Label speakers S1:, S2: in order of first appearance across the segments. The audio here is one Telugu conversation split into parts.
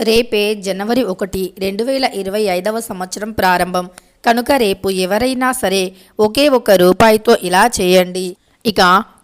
S1: రేపే జనవరి ఒకటి రెండు వేల ఇరవై ఐదవ సంవత్సరం ప్రారంభం. కనుక రేపు ఎవరైనా సరే ఒకే ఒక్క రూపాయితో ఇలా చేయండి. ఇక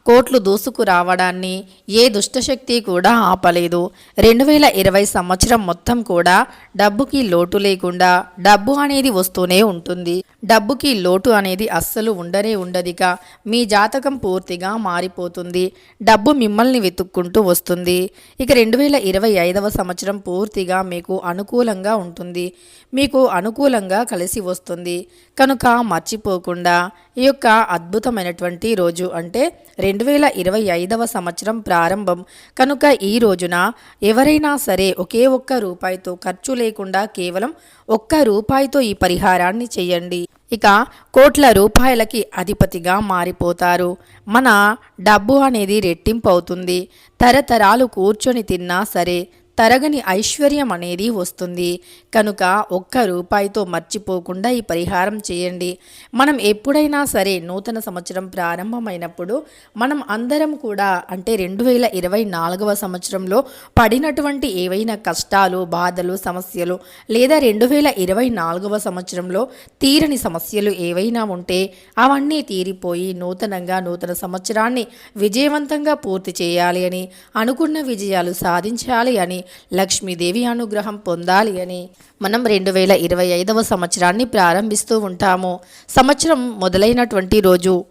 S1: కోట్లు దూసుకు రావడాన్ని ఏ దుష్టశక్తి కూడా ఆపలేదు. రెండు వేల ఇరవై సంవత్సరం మొత్తం కూడా డబ్బుకి లోటు లేకుండా డబ్బు అనేది వస్తూనే ఉంటుంది. డబ్బుకి లోటు అనేది అస్సలు ఉండనే ఉండదిక. మీ జాతకం పూర్తిగా మారిపోతుంది. డబ్బు మిమ్మల్ని వెతుక్కుంటూ వస్తుంది. ఇక రెండు వేల ఇరవై ఐదవ సంవత్సరం పూర్తిగా మీకు అనుకూలంగా ఉంటుంది. మీకు అనుకూలంగా కలిసి వస్తుంది. కనుక మర్చిపోకుండా ఈ యొక్క అద్భుతమైనటువంటి రోజు అంటే రెండు వేల ఇరవై ఐదవ సంవత్సరం ప్రారంభం. కనుక ఈ రోజున ఎవరైనా సరే ఒకే ఒక్క రూపాయితో ఖర్చు లేకుండా కేవలం ఒక్క రూపాయితో ఈ పరిహారాన్ని చేయండి. ఇక కోట్ల రూపాయలకి అధిపతిగా మారిపోతారు. మన డబ్బు అనేది రెట్టింపు అవుతుంది. తరతరాలు కూర్చొని తిన్నా సరే తరగని ఐశ్వర్యం అనేది వస్తుంది. కనుక ఒక్క రూపాయితో మర్చిపోకుండా ఈ పరిహారం చేయండి. మనం ఎప్పుడైనా సరే నూతన సంవత్సరం ప్రారంభమైనప్పుడు మనం అందరం కూడా అంటే రెండు వేల ఇరవై నాలుగవ సంవత్సరంలో పడినటువంటి ఏవైనా కష్టాలు బాధలు సమస్యలు లేదా రెండు వేల ఇరవై నాలుగవ సంవత్సరంలో తీరని సమస్యలు ఏవైనా ఉంటే అవన్నీ తీరిపోయి నూతనంగా నూతన సంవత్సరాన్ని విజయవంతంగా పూర్తి చేయాలి అని అనుకున్న విజయాలు సాధించాలి అని లక్ష్మీదేవి అనుగ్రహం పొందాలి అని మనం రెండు వేల ఇరవై ఐదవ సంవత్సరాన్ని ప్రారంభిస్తూ ఉంటాము. సంవత్సరం మొదలైనటువంటి రోజు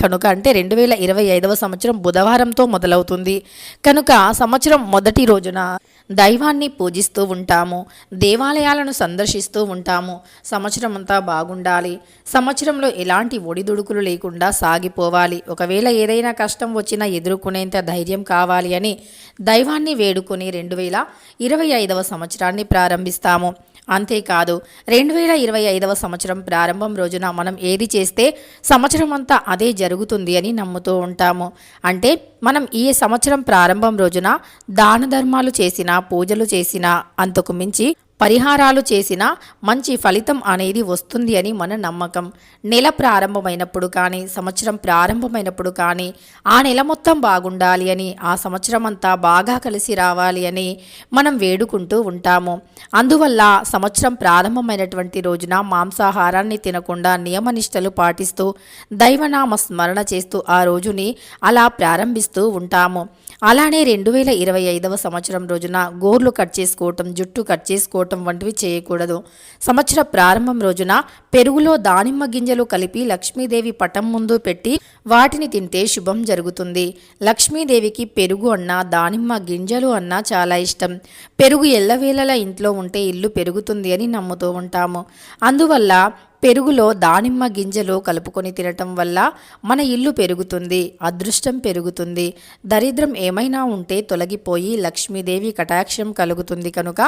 S1: కనుక అంటే రెండు వేల ఇరవై ఐదవ సంవత్సరం బుధవారంతో మొదలవుతుంది. కనుక సంవత్సరం మొదటి రోజున దైవాన్ని పూజిస్తూ ఉంటాము దేవాలయాలను సందర్శిస్తూ ఉంటాము. సంవత్సరం అంతా బాగుండాలి. సంవత్సరంలో ఎలాంటి ఒడిదుడుకులు లేకుండా సాగిపోవాలి. ఒకవేళ ఏదైనా కష్టం వచ్చినా ఎదుర్కొనేంత ధైర్యం కావాలి అని దైవాన్ని వేడుకొని రెండు వేల ఇరవై ఐదవ సంవత్సరాన్ని ప్రారంభిస్తాము. అంతేకాదు రెండు వేల ఇరవై ఐదవ సంవత్సరం ప్రారంభం రోజున మనం ఏది చేస్తే సంవత్సరం అంతా అదే జరుగుతుంది అని నమ్ముతూ ఉంటాము. అంటే మనం ఈ సంవత్సరం ప్రారంభం రోజున దాన ధర్మాలు చేసినా పూజలు చేసినా అంతకు మించి పరిహారాలు చేసినా మంచి ఫలితం అనేది వస్తుంది అని మన నమ్మకం. నెల ప్రారంభమైనప్పుడు కానీ సంవత్సరం ప్రారంభమైనప్పుడు కానీ ఆ నెల మొత్తం బాగుండాలి అని ఆ సంవత్సరం అంతా బాగా కలిసి రావాలి అని మనం వేడుకుంటూ ఉంటాము. అందువల్ల సంవత్సరం ప్రారంభమైనటువంటి రోజున మాంసాహారాన్ని తినకుండా నియమనిష్టలు పాటిస్తూ దైవనామ స్మరణ చేస్తూ ఆ రోజుని అలా ప్రారంభిస్తూ ఉంటాము. అలానే రెండు వేల ఇరవై ఐదవ సంవత్సరం రోజున గోర్లు కట్ చేసుకోవటం జుట్టు కట్ చేసుకోవటం వంటివి చేయకూడదు. సంవత్సర ప్రారంభం రోజున పెరుగులో దానిమ్మ గింజలు కలిపి లక్ష్మీదేవి పటం ముందు పెట్టి వాటిని తింటే శుభం జరుగుతుంది. లక్ష్మీదేవికి పెరుగు అన్నా దానిమ్మ గింజలు అన్నా చాలా ఇష్టం. పెరుగు ఎల్లవేళలా ఇంట్లో ఉంటే ఇల్లు పెరుగుతుంది అని నమ్ముతూ ఉంటాము. అందువల్ల పెరుగులో దానిమ్మ గింజలు కలుపుకొని తినటం వల్ల మన ఇల్లు పెరుగుతుంది అదృష్టం పెరుగుతుంది. దరిద్రం ఏమైనా ఉంటే తొలగిపోయి లక్ష్మీదేవి కటాక్షం కలుగుతుంది కనుక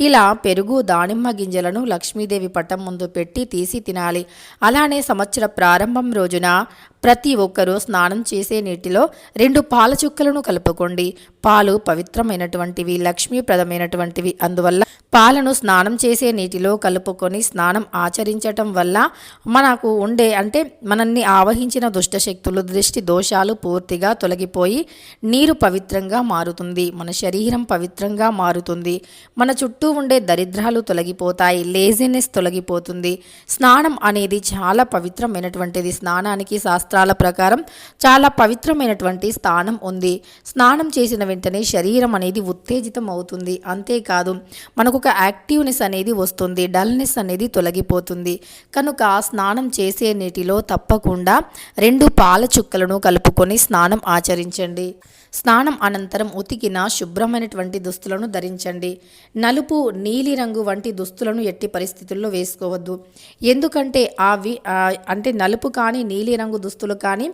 S1: ఇలా పెరుగు దానిమ్మ గింజలను లక్ష్మీదేవి పట్టం ముందు పెట్టి తీసి తినాలి. అలానే సంవత్సర ప్రారంభం రోజున ప్రతి ఒక్కరూ స్నానం చేసే నీటిలో రెండు పాల చుక్కలను కలుపుకోండి. పాలు పవిత్రమైనటువంటివి లక్ష్మీప్రదమైనటువంటివి. అందువల్ల పాలను స్నానం చేసే నీటిలో కలుపుకొని స్నానం ఆచరించటం వల్ల మనకు ఉండే అంటే మనల్ని ఆవహించిన దుష్టశక్తులు దృష్టి దోషాలు పూర్తిగా తొలగిపోయి నీరు పవిత్రంగా మారుతుంది. మన శరీరం పవిత్రంగా మారుతుంది. మన చుట్టూ ఉండే దరిద్రాలు తొలగిపోతాయి. లేజినెస్ తొలగిపోతుంది. స్నానం అనేది చాలా పవిత్రమైనటువంటిది. స్నానానికి శాస్త్రాల ప్రకారం చాలా పవిత్రమైనటువంటి స్థానం ఉంది. స్నానం చేసిన వెంటనే శరీరం అనేది ఉత్తేజితం అవుతుంది. అంతేకాదు మనకు ఒక యాక్టివ్నెస్ అనేది వస్తుంది. డల్నెస్ అనేది తొలగిపోతుంది. కనుక స్నానం చేసే నీటిలో తప్పకుండా రెండు పాల చుక్కలను కలుపుకొని స్నానం ఆచరించండి. స్నానం అనంతరం ఉతికిన శుభ్రమైనటువంటి దుస్తులను ధరించండి. నలుపు నీలిరంగు వంటి దుస్తులను ఎట్టి పరిస్థితుల్లో వేసుకోవద్దు. ఎందుకంటే అవి అంటే నలుపు కానీ నీలిరంగు దుస్తులు కానీ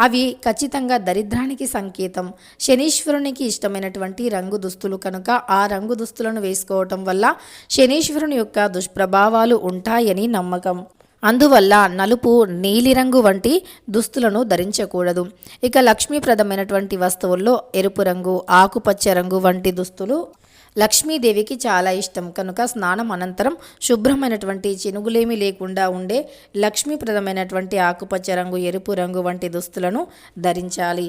S1: అవి ఖచ్చితంగా దరిద్రానికి సంకేతం. శనీశ్వరునికి ఇష్టమైనటువంటి రంగు దుస్తులు కనుక ఆ రంగు దుస్తులను వేసుకోవటం వల్ల శనీశ్వరుని యొక్క దుష్ప్రభావాలు ఉంటాయని నమ్మకం. అందువల్ల నలుపు నీలిరంగు వంటి దుస్తులను ధరించకూడదు. ఇక లక్ష్మీప్రదమైనటువంటి వస్తువుల్లో ఎరుపు రంగు ఆకుపచ్చ రంగు వంటి దుస్తులు లక్ష్మీదేవికి చాలా ఇష్టం. కనుక స్నానం అనంతరం శుభ్రమైనటువంటి చినుగులేమీ లేకుండా ఉండే లక్ష్మీప్రదమైనటువంటి ఆకుపచ్చ రంగు ఎరుపు రంగు వంటి దుస్తులను ధరించాలి.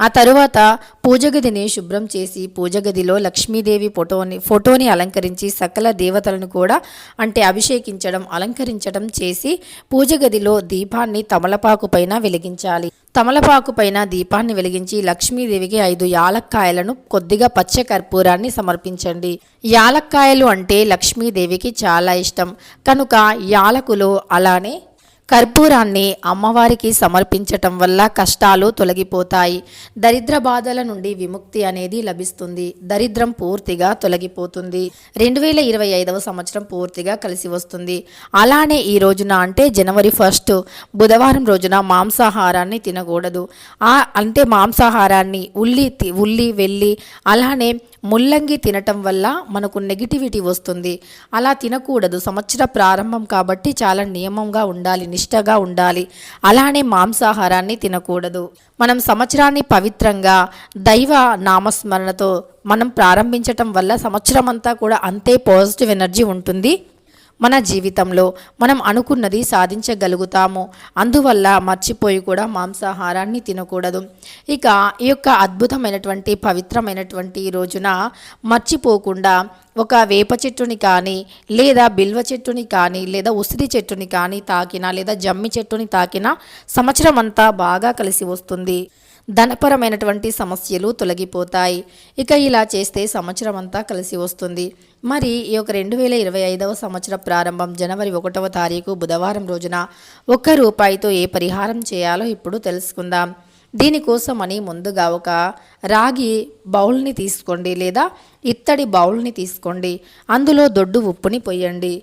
S1: ఆ తరువాత పూజగదిని శుభ్రం చేసి పూజగదిలో లక్ష్మీదేవి ఫోటోని ఫోటోని అలంకరించి సకల దేవతలను కూడా అంటే అభిషేకించడం అలంకరించడం చేసి పూజగదిలో దీపాన్ని తమలపాకు పైన వెలిగించాలి. తమలపాకు పైన దీపాన్ని వెలిగించి లక్ష్మీదేవికి ఐదు యాలక్కాయలను కొద్దిగా పచ్చ కర్పూరాన్ని సమర్పించండి. యాలక్కాయలు అంటే లక్ష్మీదేవికి చాలా ఇష్టం. కనుక యాలకులు అలానే కర్పూరాన్ని అమ్మవారికి సమర్పించటం వల్ల కష్టాలు తొలగిపోతాయి. దరిద్ర బాధల నుండి విముక్తి అనేది లభిస్తుంది. దరిద్రం పూర్తిగా తొలగిపోతుంది. రెండు వేల ఇరవై ఐదవ సంవత్సరం పూర్తిగా కలిసి వస్తుంది. అలానే ఈ రోజున అంటే జనవరి ఫస్ట్ బుధవారం రోజున మాంసాహారాన్ని తినకూడదు. ఆ అంటే మాంసాహారాన్ని ఉల్లి ఉల్లి వెళ్ళి అలానే ముల్లంగి తినటం వల్ల మనకు నెగిటివిటీ వస్తుంది. అలా తినకూడదు. సంవత్సర ప్రారంభం కాబట్టి చాలా నియమంగా ఉండాలి నిష్టగా ఉండాలి. అలానే మాంసాహారాన్ని తినకూడదు. మనం సంవత్సరాన్ని పవిత్రంగా దైవ నామస్మరణతో మనం ప్రారంభించటం వల్ల సంవత్సరం అంతా కూడా అంతే పాజిటివ్ ఎనర్జీ ఉంటుంది. మన జీవితంలో మనం అనుకున్నది సాధించగలుగుతాము. అందువల్ల మర్చిపోయి కూడా మాంసాహారాన్ని తినకూడదు. ఇక ఈ యొక్క అద్భుతమైనటువంటి పవిత్రమైనటువంటి రోజున మర్చిపోకుండా ఒక వేప చెట్టుని కానీ లేదా బిల్వ చెట్టుని కానీ లేదా ఉసిరి చెట్టుని కానీ తాకినా లేదా జమ్మి చెట్టుని తాకినా సంవత్సరం అంతా బాగా కలిసి వస్తుంది. ధనపరమైనటువంటి సమస్యలు తొలగిపోతాయి. ఇక ఇలా చేస్తే సంవత్సరం అంతా కలిసి వస్తుంది. మరి ఈ యొక్క రెండు వేల ఇరవై ఐదవ సంవత్సర ప్రారంభం జనవరి ఒకటవ తారీఖు బుధవారం రోజున ఒక్క రూపాయితో ఏ పరిహారం చేయాలో ఇప్పుడు తెలుసుకుందాం. దీనికోసమని ముందుగా ఒక రాగి బౌల్ని తీసుకోండి లేదా ఇత్తడి బౌల్ని తీసుకోండి. అందులో దొడ్డు ఉప్పుని పొయ్యండి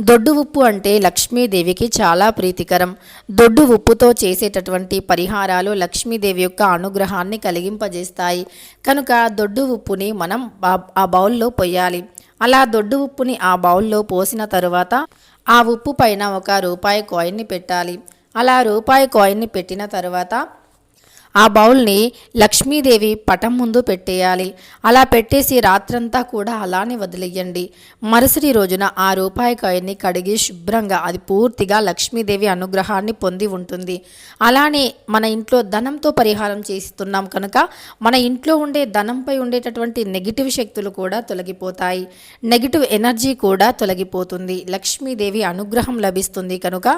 S1: దొడ్డు ఉప్పు అంటే లక్ష్మీదేవికి చాలా ప్రీతికరం. దొడ్డు ఉప్పుతో చేసేటటువంటి పరిహారాలు లక్ష్మీదేవి యొక్క అనుగ్రహాన్ని కలిగింపజేస్తాయి. కనుక దొడ్డు ఉప్పుని మనం ఆ- బౌల్లో పొయ్యాలి. అలా దొడ్డు ఉప్పుని ఆ బౌల్లో పోసిన తరువాత ఆ ఉప్పు పైన ఒక రూపాయి కాయిన్ని పెట్టాలి. అలా రూపాయి కాయిన్ని పెట్టిన తర్వాత ఆ బౌల్ని లక్ష్మీదేవి పటం ముందు పెట్టేయాలి. అలా పెట్టేసి రాత్రంతా కూడా అలానే వదిలేయండి. మరుసటి రోజున ఆ రూపాయి కాయని కడిగి శుభ్రంగా అది పూర్తిగా లక్ష్మీదేవి అనుగ్రహాన్ని పొంది ఉంటుంది. అలానే మన ఇంట్లో ధనంతో పరిహారం చేస్తున్నాం కనుక మన ఇంట్లో ఉండే ధనంపై ఉండేటటువంటి నెగిటివ్ శక్తులు కూడా తొలగిపోతాయి. నెగిటివ్ ఎనర్జీ కూడా తొలగిపోతుంది. లక్ష్మీదేవి అనుగ్రహం లభిస్తుంది కనుక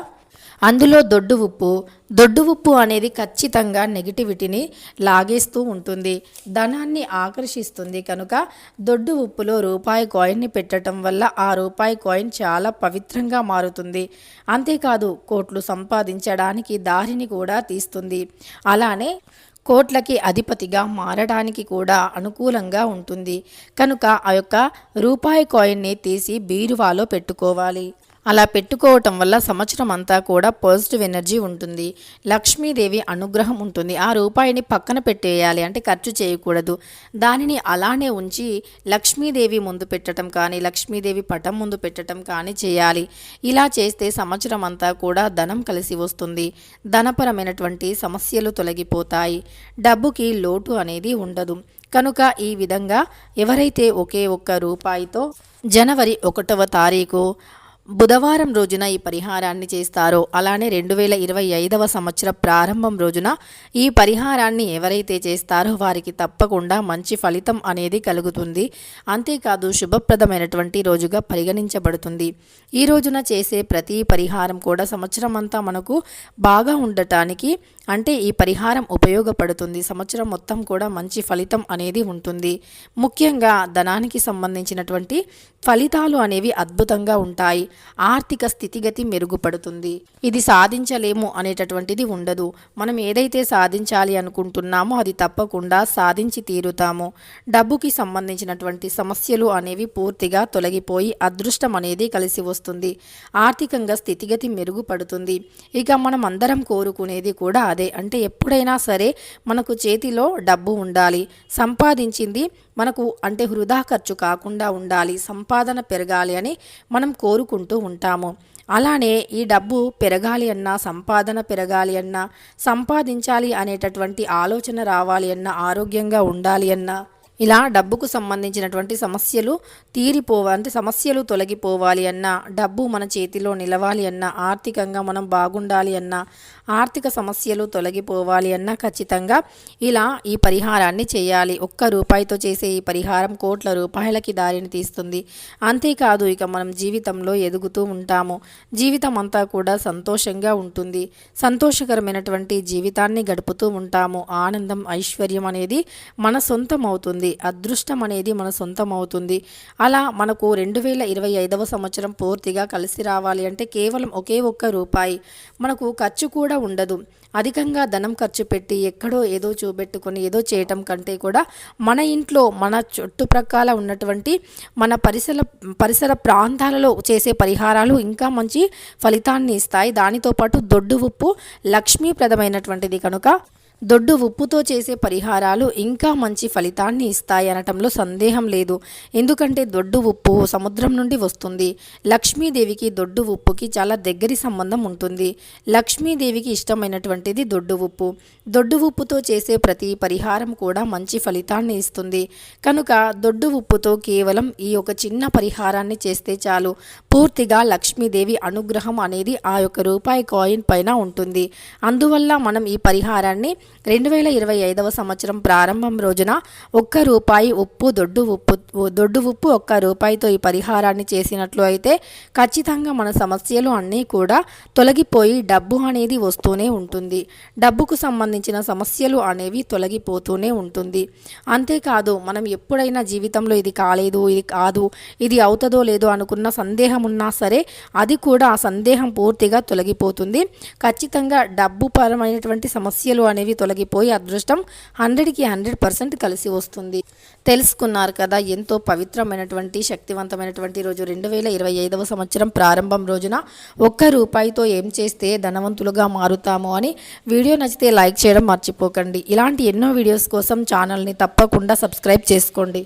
S1: అందులో దొడ్డు ఉప్పు. దొడ్డు ఉప్పు అనేది ఖచ్చితంగా నెగిటివిటీని లాగేస్తూ ఉంటుంది. ధనాన్ని ఆకర్షిస్తుంది కనుక దొడ్డు ఉప్పులో రూపాయి కాయిన్ని పెట్టడం వల్ల ఆ రూపాయి కాయిన్ చాలా పవిత్రంగా మారుతుంది. అంతేకాదు కోట్లు సంపాదించడానికి దారిని కూడా తీస్తుంది. అలానే కోట్లకి అధిపతిగా మారడానికి కూడా అనుకూలంగా ఉంటుంది. కనుక ఆ యొక్క రూపాయి కాయిన్ని తీసి బీరువాలో పెట్టుకోవాలి. అలా పెట్టుకోవటం వల్ల సంవత్సరం అంతా కూడా పాజిటివ్ ఎనర్జీ ఉంటుంది. లక్ష్మీదేవి అనుగ్రహం ఉంటుంది. ఆ రూపాయిని పక్కన పెట్టేయాలి అంటే ఖర్చు చేయకూడదు. దానిని అలానే ఉంచి లక్ష్మీదేవి ముందు పెట్టడం కానీ లక్ష్మీదేవి పటం ముందు పెట్టడం కానీ చేయాలి. ఇలా చేస్తే సంవత్సరం అంతా కూడా ధనం కలిసి వస్తుంది. ధనపరమైనటువంటి సమస్యలు తొలగిపోతాయి. డబ్బుకి లోటు అనేది ఉండదు. కనుక ఈ విధంగా ఎవరైతే ఒకే ఒక్క రూపాయితో జనవరి ఒకటవ తారీఖు బుధవారం రోజున ఈ పరిహారాన్ని చేస్తారో అలానే రెండు వేల ఇరవై ఐదవ సంవత్సర ప్రారంభం రోజున ఈ పరిహారాన్ని ఎవరైతే చేస్తారో వారికి తప్పకుండా మంచి ఫలితం అనేది కలుగుతుంది. అంతేకాదు శుభప్రదమైనటువంటి రోజుగా పరిగణించబడుతుంది. ఈ రోజున చేసే ప్రతి పరిహారం కూడా సంవత్సరం అంతా మనకు బాగా ఉండటానికి అంటే ఈ పరిహారం ఉపయోగపడుతుంది. సంవత్సరం మొత్తం కూడా మంచి ఫలితం అనేది ఉంటుంది. ముఖ్యంగా ధనానికి సంబంధించినటువంటి ఫలితాలు అనేవి అద్భుతంగా ఉంటాయి. ఆర్థిక స్థితిగతి మెరుగుపడుతుంది. ఇది సాధించలేము అనేటటువంటిది ఉండదు. మనం ఏదైతే సాధించాలి అనుకుంటున్నామో అది తప్పకుండా సాధించి తీరుతాము. డబ్బుకి సంబంధించినటువంటి సమస్యలు అనేవి పూర్తిగా తొలగిపోయి అదృష్టం అనేది కలిసి వస్తుంది. ఆర్థికంగా స్థితిగతి మెరుగుపడుతుంది. ఇక మనం అందరం కోరుకునేది కూడా అదే. అంటే ఎప్పుడైనా సరే మనకు చేతిలో డబ్బు ఉండాలి. సంపాదించింది మనకు అంటే వృధా ఖర్చు కాకుండా ఉండాలి సంపాదన పెరగాలి అని మనం కోరుకుంటూ ఉంటాము. అలానే ఈ డబ్బు పెరగాలి అన్నా సంపాదన పెరగాలి అన్నా సంపాదించాలి అనేటటువంటి ఆలోచన రావాలి అన్నా ఆరోగ్యంగా ఉండాలి అన్నా ఇలా డబ్బుకు సంబంధించినటువంటి సమస్యలు తీరిపోవ అంటే సమస్యలు తొలగిపోవాలి అన్నా డబ్బు మన చేతిలో నిలవాలి అన్నా ఆర్థికంగా మనం బాగుండాలి అన్నా ఆర్థిక సమస్యలు తొలగిపోవాలి అన్నా ఖచ్చితంగా ఇలా ఈ పరిహారాన్ని చేయాలి. ఒక్క రూపాయితో చేసే ఈ పరిహారం కోట్ల రూపాయలకి దారిని తీస్తుంది. అంతేకాదు ఇక మనం జీవితంలో ఎదుగుతూ ఉంటాము. జీవితం అంతా కూడా సంతోషంగా ఉంటుంది. సంతోషకరమైనటువంటి జీవితాన్ని గడుపుతూ ఉంటాము. ఆనందం ఐశ్వర్యం అనేది మన సొంతం అవుతుంది అదృష్టం అనేది మన సొంతం అవుతుంది. అలా మనకు రెండు వేల ఇరవై ఐదవ సంవత్సరం పూర్తిగా కలిసి రావాలి అంటే కేవలం ఒకే ఒక్క రూపాయి. మనకు ఖర్చు కూడా ఉండదు. అధికంగా ధనం ఖర్చు పెట్టి ఎక్కడో ఏదో చూపెట్టుకొని ఏదో చేయటం కంటే కూడా మన ఇంట్లో మన చుట్టుప్రక్కల ఉన్నటువంటి మన పరిసర పరిసర ప్రాంతాలలో చేసే పరిహారాలు ఇంకా మంచి ఫలితాన్ని ఇస్తాయి. దానితో పాటు దొడ్డు ఉప్పు లక్ష్మీప్రదమైనటువంటిది కనుక దొడ్డు ఉప్పుతో చేసే పరిహారాలు ఇంకా మంచి ఫలితాన్ని ఇస్తాయనటంలో సందేహం లేదు. ఎందుకంటే దొడ్డు ఉప్పు సముద్రం నుండి వస్తుంది. లక్ష్మీదేవికి దొడ్డు ఉప్పుకి చాలా దగ్గరి సంబంధం ఉంటుంది. లక్ష్మీదేవికి ఇష్టమైనటువంటిది దొడ్డు ఉప్పు. దొడ్డు ఉప్పుతో చేసే ప్రతి పరిహారం కూడా మంచి ఫలితాన్ని ఇస్తుంది. కనుక దొడ్డు ఉప్పుతో కేవలం ఈ ఒక చిన్న పరిహారాన్ని చేస్తే చాలు. పూర్తిగా లక్ష్మీదేవి అనుగ్రహం అనేది ఆ యొక్క రూపాయి కాయిన్ పైన ఉంటుంది. అందువల్ల మనం ఈ పరిహారాన్ని రెండు వేల ఇరవై ఐదవ సంవత్సరం ప్రారంభం రోజున ఒక్క రూపాయి ఉప్పు దొడ్డు ఉప్పు దొడ్డు ఉప్పు ఒక్క రూపాయితో ఈ పరిహారాన్ని చేసినట్లు అయితే ఖచ్చితంగా మన సమస్యలు అన్నీ కూడా తొలగిపోయి డబ్బు అనేది వస్తూనే ఉంటుంది. డబ్బుకు సంబంధించిన సమస్యలు అనేవి తొలగిపోతూనే ఉంటుంది. అంతేకాదు మనం ఎప్పుడైనా జీవితంలో ఇది కాలేదు ఇది కాదు ఇది అవుతుందో లేదో అనుకున్న సందేహం ఉన్నా సరే అది కూడా ఆ సందేహం పూర్తిగా తొలగిపోతుంది. ఖచ్చితంగా డబ్బు పరమైనటువంటి సమస్యలు అనేవి తొలగిపోయి అదృష్టం హండ్రెడ్కి హండ్రెడ్ పర్సెంట్ కలిసి వస్తుంది. తెలుసుకున్నారు కదా ఎంతో పవిత్రమైనటువంటి శక్తివంతమైనటువంటి రోజు. రెండు వేల ఇరవై ఐదవ సంవత్సరం ప్రారంభం రోజున ఒక్క రూపాయితో ఏం చేస్తే ధనవంతులుగా మారుతాము అని వీడియో నచ్చితే లైక్ చేయడం మర్చిపోకండి. ఇలాంటి ఎన్నో వీడియోస్ కోసం ఛానల్ని తప్పకుండా సబ్స్క్రైబ్ చేసుకోండి.